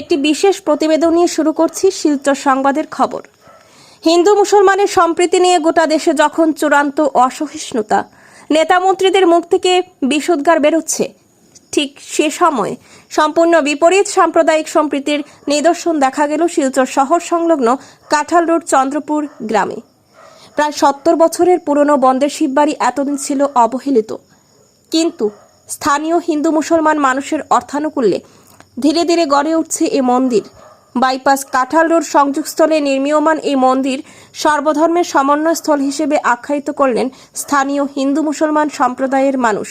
একটি বিশেষ প্রতিবেদন নিয়ে শুরু করছি শিলচর সংবাদের খবর। হিন্দু মুসলমানের সম্প্রীতি নিয়ে গোটা দেশে যখন চূড়ান্ত অসহিষ্ণুতা, নেতা মন্ত্রীদের মুখ থেকে বিষোদ্গার বেরোচ্ছে। ঠিক সে সময় সম্পূর্ণ বিপরীত সাম্প্রদায়িক সম্প্রীতির নিদর্শন দেখা গেল শিলচর শহর সংলগ্ন কাঁঠাল রোড, চন্দ্রপুর গ্রামে। প্রায় সত্তর বছরের পুরনো বন্দের শিববাড়ি এতদিন ছিল অবহেলিত। কিন্তু স্থানীয় হিন্দু মুসলমান মানুষের অর্থানুকূল্যে ধীরে ধীরে গড়ে উঠছে এ মন্দির। বাইপাস কাঁঠাল রোড সংযোগস্থলে নির্মীয়মান এই মন্দির সর্বধর্মের সমন্বয়স্থল হিসেবে আখ্যায়িত করলেন স্থানীয় হিন্দু মুসলমান সম্প্রদায়ের মানুষ।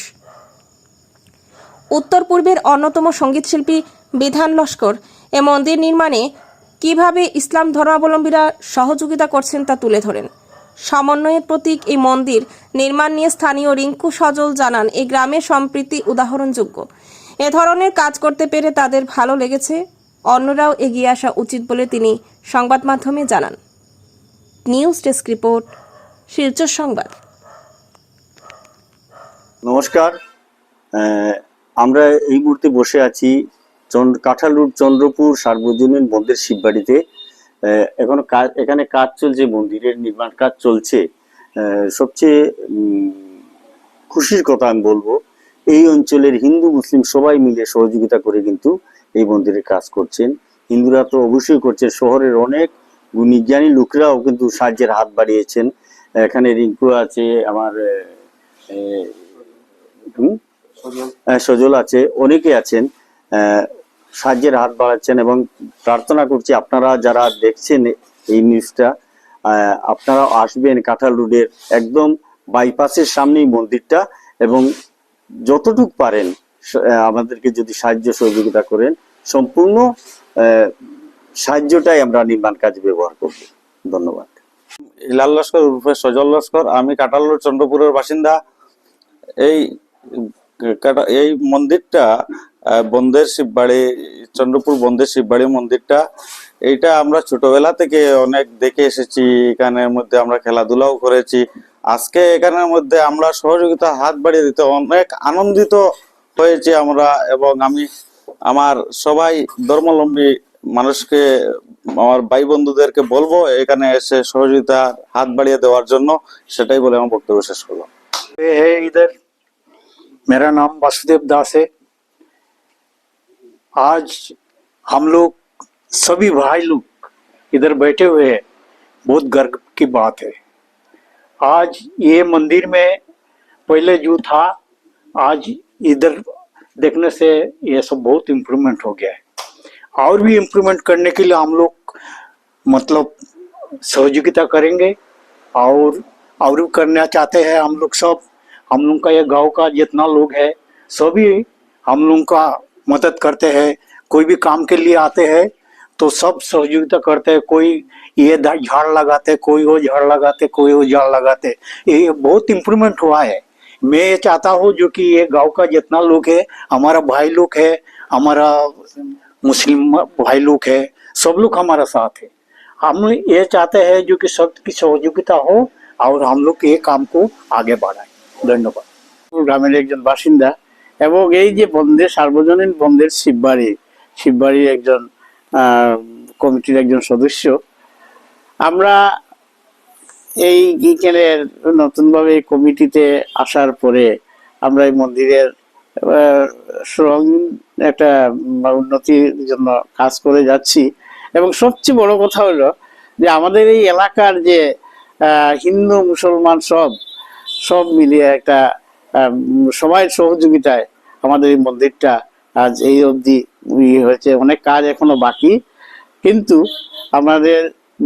উত্তর পূর্বের অন্যতম সঙ্গীতশিল্পী বিধান লস্কর এ মন্দির নির্মাণে কীভাবে ইসলাম ধর্মাবলম্বীরা সহযোগিতা করছেন তা তুলে ধরেন। সমন্বয়ের প্রতীক এই মন্দির নির্মাণ নিয়ে স্থানীয় রিঙ্কু সজল জানান এই গ্রামের সম্প্রীতি উদাহরণযোগ্য। এ ধরনের কাজ করতে পেরে তাদের ভালো লেগেছে। অন্যরাও এগিয়ে আসা উচিত বলে তিনি সংবাদ মাধ্যমে জানান। নিউজ ডেস্ক রিপোর্ট, শিলচর সংবাদ। নমস্কার। আমরা এই মুহূর্তে বসে আছি কাঁঠাল রোড চন্দ্রপুর সার্বজনীন মন্দির শিববাড়িতে। এখনও এখানে কাজ চলছে, মন্দিরের নির্মাণ কাজ চলছে। সবচেয়ে খুশির কথা আমি বলব এই অঞ্চলের হিন্দু মুসলিম সবাই মিলে সহযোগিতা করে কিন্তু এই মন্দিরে কাজ করছেন হিন্দুরা তো অবশ্যই করছে শহরের অনেক গুণীজ্ঞানী লোকরাও কিন্তু সাহায্যের হাত বাড়িয়েছেন এখানে রিঙ্কু আছে আমার? আহ, সজল আছে অনেকে আছেন সাহায্যের হাত বাড়াচ্ছেন এবং প্রার্থনা করছি আপনারা যারা দেখছেন এই নিউজটা আপনারা আসবেন কাঁঠাল রোডের একদম বাইপাসের সামনেই মন্দিরটা এবং যতটুক পারেন আমাদেরকে যদি সাহায্য সহযোগিতা করেন সম্পূর্ণ সাহায্যটাই আমরা নির্মাণ কাজে ব্যবহার করব। ধন্যবাদ। হিলাল লস্কর উর্ফে সজল লস্কর আমি কাটাল চন্দ্রপুরের বাসিন্দা। এই এই মন্দিরটা আহ, বন্দের শিববাড়ি চন্দ্রপুর বন্দের শিববাড়ি মন্দিরটা এইটা আমরা ছোটবেলা থেকে অনেক দেখে এসেছি। এখানের মধ্যে আমরা খেলাধুলাও করেছি। আজকে এখানের মধ্যে আমরা সহযোগিতা হাত বাড়িয়ে দিতে অনেক আনন্দিত হয়েছি আমরা এবং আমি আমার সবাই ধর্মাবলম্বী মানুষকে আমার ভাই বন্ধুদেরকে বলবো এখানে এসে সহযোগিতা হাত বাড়িয়ে দেওয়ার জন্য সেটাই বলে আমার বক্তব্য শেষ করলাম ये है इधर मेरा नाम वासुदेव दास है आज हम लोग सभी भाई लोग इधर बैठे हुए हैं बहुत गर्व की बात है आज ये मंदिर में पहले जो था, आज इधर देखने से ये सब बहुत इम्प्रूवमेंट हो गया है। और भी इम्प्रूवमेंट करने के लिए हम लोग मतलब सहयोगिता करेंगे और और भी करना चाहते हैं हम लोग सब। हम लोग का ये गाँव का जितना लोग है, सभी हम लोग का मदद करते हैं। कोई भी काम के लिए आते हैं तो सब सहयोगिता करते हैं कोई ये दा- झाड़ लगाते कोई वो झाड़ लगाते कोई वो झाड़ लगाते ये बहुत इम्प्रूवमेंट हुआ है मैं ये चाहता हूँ जो कि ये गांव का जितना लोग है हमारा भाई लोग है हमारा मुस्लिम भाई लोग है सब लोग हमारा साथ है हम ये चाहते हैं जो कि सबकी सहयोगिता हो और हम लोग ये काम को आगे बढ़ाए ধন্যবাদ গ্রামের একজন বাসিন্দা এবং এই যে বন্ধের সার্বজনীন বন্ধের শিববাড়ি শিববাড়ির একজন আহ, কমিটির একজন সদস্য। আমরা এই গিকেনের নতুনভাবে কমিটিতে আসার পরে আমরা এই মন্দিরের একটা উন্নতির জন্য কাজ করে যাচ্ছি। এবং সবচেয়ে বড় কথা হলো যে আমাদের এই এলাকার যে হিন্দু, মুসলমান সব সব মিলিয়ে একটা সবাই সহযোগিতায় আমাদের এই মন্দিরটা আজ এই অবধি হয়েছে, অনেক কাজ এখনও বাকি। কিন্তু আমাদের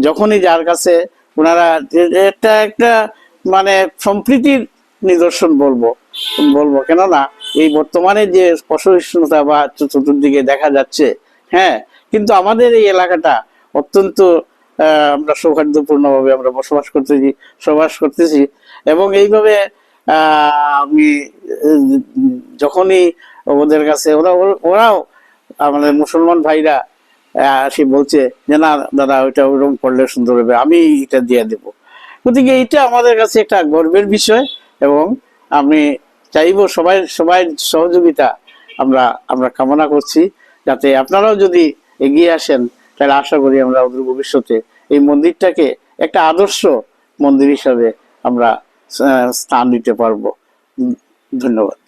যখনই যার কাছে ওনারা একটা একটা মানে সম্প্রীতির নিদর্শন বলব বলব। কেননা এই বর্তমানে যে অসহিষ্ণুতা বা চতুর্দিকে দেখা যাচ্ছে হ্যাঁ কিন্তু আমাদের এই এলাকাটা অত্যন্ত আমরা সৌহার্দ্যপূর্ণভাবে আমরা বসবাস করতেছি বসবাস করতেছি। এবং এইভাবে আমি যখনই ওদের কাছে, ওরা ওরা- ওরাও আমাদের মুসলমান ভাইরা সে বলছে যে, না, দাদা, ওইটা ওরকম করলে সুন্দর হবে, আমি এটা দিয়ে দেব। গতিকে এটা আমাদের কাছে একটা গর্বের বিষয় এবং আমি চাইব সবাই সবাই সহযোগিতা আমরা আমরা কামনা করছি, যাতে আপনারাও যদি এগিয়ে আসেন, তাহলে আশা করি আমরা ওদের ভবিষ্যতে এই মন্দিরটাকে একটা আদর্শ মন্দির হিসাবে আমরা স্থান দিতে পারব। ধন্যবাদ।